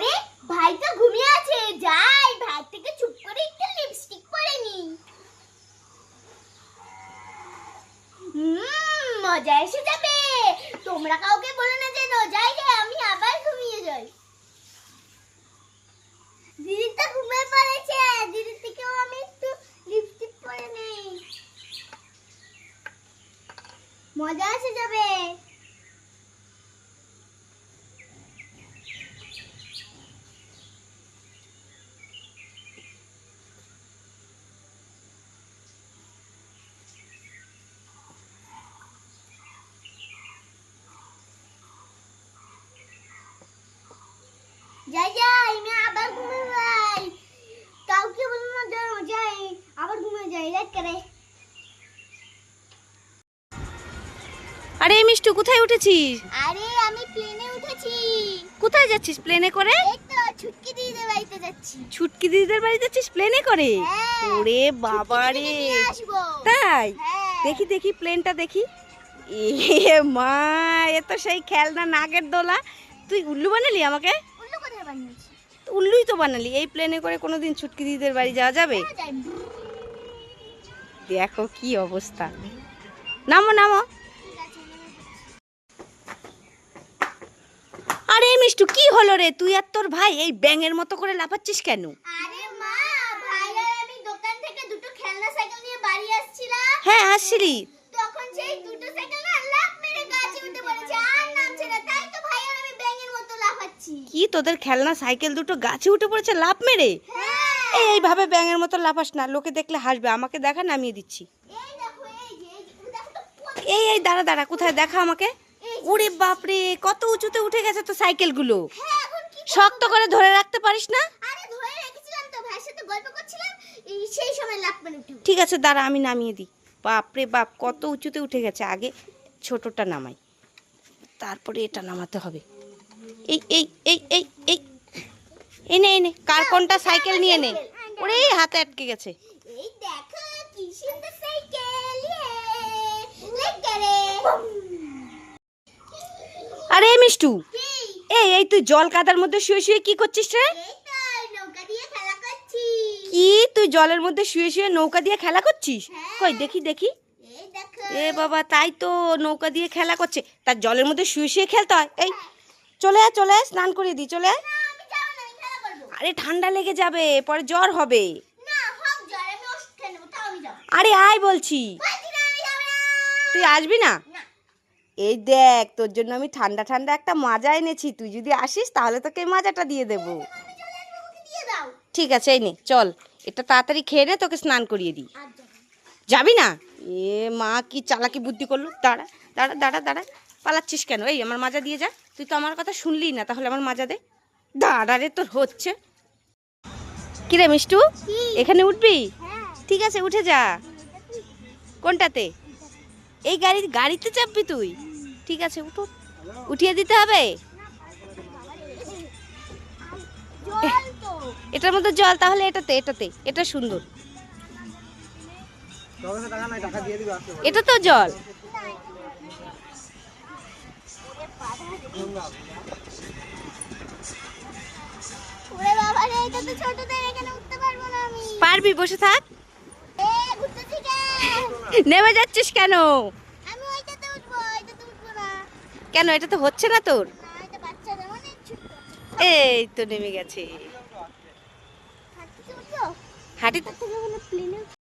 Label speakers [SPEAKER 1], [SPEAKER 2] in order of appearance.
[SPEAKER 1] আরে, ভাই তো ঘুমিয়ে আছে। যাই, ভাই থেকে চুপ করে একটু লিপস্টিক পরে নি। মজা এসে যাবে। তোমরা কাউকে বলো না যেন যাই রে আমি আবার ঘুমিয়ে যাই। দিদি তো ঘুমিয়ে পড়েছে। দিদির থেকেও আমি একটু লিপস্টিক পরে নেই। মজা এসে যাবে। যাই যাই আমি আবার ঘুমিয়ে যাই। কাউকে বলব না যেন যাই আবার ঘুমিয়ে যাই রাত করে।
[SPEAKER 2] আরে মিষ্টু কোথায় উঠেছিস?
[SPEAKER 1] আরে আমি প্লেনে উঠেছি।
[SPEAKER 2] কোথায় যাচ্ছিস প্লেনে করে?
[SPEAKER 1] এই তো ছুটকি দিদিদের বাড়িতে যাচ্ছি।
[SPEAKER 2] ছুটকি দিদিদের বাড়ি যাচ্ছিস প্লেনে করে?
[SPEAKER 1] হ্যাঁ,
[SPEAKER 2] ওরে বাবা রে। তাই?
[SPEAKER 1] হ্যাঁ।
[SPEAKER 2] দেখি দেখি প্লেনটা দেখি। এ মা এ তো সেই খেলনা নাগের দোলা। তুই উল্লু বানালি আমাকে?
[SPEAKER 1] বানিয়েছি।
[SPEAKER 2] উল্লুই তো বানালি এই প্লেনে করে কোনোদিন ছুটকি দিদিদের বাড়ি যাওয়া যাবে? দেখো কি অবস্থা। নামো নামো। আরে মিষ্টু কি হলো রে? তুই আর তোর ভাই এই ব্যাঙের মতো করে লাফাচ্ছিস কেন?
[SPEAKER 1] আরে মা ভাই আর আমি দোকান থেকে দুটো খেলনা সাইকেল নিয়ে বাড়ি আসছিলাম
[SPEAKER 2] হ্যাঁ আসছিলি
[SPEAKER 1] তখন সেই দুটো সাইকেল না লাফ মেরে গাছে উঠে পড়েছে আর নামছে না তাই তো ভাই আর আমি ব্যাঙের মতো লাফাচ্ছি
[SPEAKER 2] কি তোদের খেলনা সাইকেল দুটো গাছে উঠে পড়েছে লাফ মেরে?
[SPEAKER 1] হ্যাঁ।
[SPEAKER 2] এই এইভাবে ব্যাঙের মতো লাফাস না লোকে দেখলে হাসবে আমাকে দেখা নামিয়ে দিচ্ছি।
[SPEAKER 1] এই এই
[SPEAKER 2] দাঁড়া দাঁড়া কোথায়? দেখা আমাকে। ওরে বাপরে কত উঁচুতে উঠে গেছে তো সাইকেলগুলো।
[SPEAKER 1] হ্যাঁ?
[SPEAKER 2] শক্ত করে ধরে রাখতে পারিস না? ঠিক আছে দাঁড়া আমি নামিয়ে দিই। বাপরে বাপ কত উঁচুতে উঠে গেছে। আগে ছোটটা নামাই তারপরে এটা নামাতে হবে। এই এই এই এই এই। এই নে এই নে কার কোনটা সাইকেল নিয়ে নে। ওরে হাতে আটকে গেছে।
[SPEAKER 1] ইয়ে।
[SPEAKER 2] আরে মিষ্টু এই এই তুই জল কাদার মধ্যে শুয়ে শুয়ে কি করছিস রে? কি? তুই জলের মধ্যে শুয়ে শুয়ে নৌকা দিয়ে খেলা করছিস?
[SPEAKER 1] হ্যাঁ।
[SPEAKER 2] কই দেখি দেখি। এ বাবা তাই তো নৌকা দিয়ে খেলা করছে। তার জলের মধ্যে শুয়ে শুয়ে খেলতে হয়। এই চলে আয় চলে আয় স্নান করিয়ে দি চলে আরে ঠান্ডা লেগে যাবে পরে জ্বর হবে। আরে আয় বলছি। তুই আসবি না? এই দেখ তোর জন্য আমি ঠান্ডা ঠান্ডা একটা মাজা এনেছি তুই যদি আসিস তাহলে তোকে এই মাজাটা দিয়ে দেবো। ঠিক আছে এই নে চল। এটা তাড়াতাড়ি খেয়ে নে তোকে স্নান করিয়ে দিই।
[SPEAKER 1] যাবি না?
[SPEAKER 2] এ মা কি চালাকি বুদ্ধি করল? দাঁড়া দাঁড়া দাঁড়া দাঁড়া। পালাচ্ছিস কেন? এই আমার মাজা দিয়ে যা। তুই তো আমার কথা শুনলি না তাহলে আমার মাজা দে। দাঁড়া রে তোর হচ্ছে। কিরে মিষ্টু? এখানে উঠবি? ঠিক আছে উঠে যা। কোনটাতে? এই গাড়ি গাড়িতে চাপবি তুই? ঠিক আছে উঠো। উঠিয়ে দিতে হবে? এটার মধ্যে জল তাহলে এটাতে এটাতে। এটা সুন্দর। এটা তো জল।
[SPEAKER 1] ওরে বাবা রে এটা তো ছোটদের এখানে উঠতে পারব না আমি।
[SPEAKER 2] পারবি বসে থাক।
[SPEAKER 1] এ ঘুরতে থেকে
[SPEAKER 2] নেমে যাচ্ছিস কেন?
[SPEAKER 1] আমি ওইটাতে উঠবো ওইটাতে উঠবো না।
[SPEAKER 2] কেন এটা তো হচ্ছে না তোর? এই তো নেমে গেছে।
[SPEAKER 1] হাঁটতে